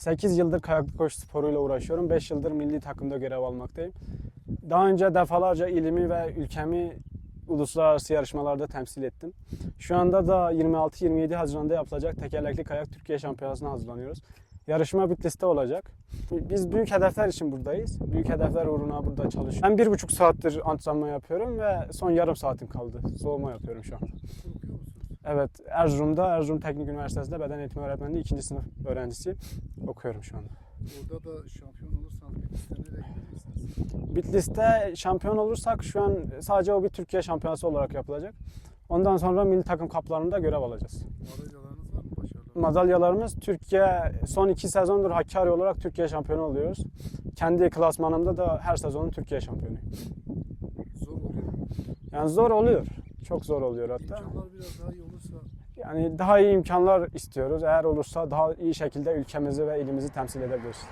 8 yıldır kayaklı koşu sporuyla uğraşıyorum. 5 yıldır milli takımda görev almaktayım. Daha önce defalarca ilimi ve ülkemi uluslararası yarışmalarda temsil ettim. Şu anda da 26-27 Haziran'da yapılacak tekerlekli kayak Türkiye Şampiyonası'na hazırlanıyoruz. Yarışma Bitlis'te olacak. Biz büyük hedefler için buradayız. Büyük hedefler uğruna burada çalışıyoruz. Ben bir buçuk saattir antrenman yapıyorum ve son yarım saatim kaldı. Soğuma yapıyorum şu an. Evet, Erzurum'da, Erzurum Teknik Üniversitesi'nde beden eğitimi öğretmenliği ikinci sınıf öğrencisi okuyorum şu anda. Orada da şampiyon olursanız Bitlis'te nereye gideceksiniz? Bitlis'te şampiyon olursak şu an sadece o bir Türkiye şampiyonası olarak yapılacak. Ondan sonra milli takım kaplarında görev alacağız. Madalyalarınız var mı? Başarılar. Madalyalarımız Türkiye son iki sezondur Hakkari olarak Türkiye şampiyonu oluyoruz. Kendi klasmanımda da her sezonun Türkiye şampiyonuyum. Zor oluyor. mu? Yani zor oluyor. Çok zor oluyor hatta. İmkanlar biraz daha iyi olursa Yani daha iyi imkanlar istiyoruz. Eğer olursa daha iyi şekilde ülkemizi ve ilimizi temsil edebiliriz.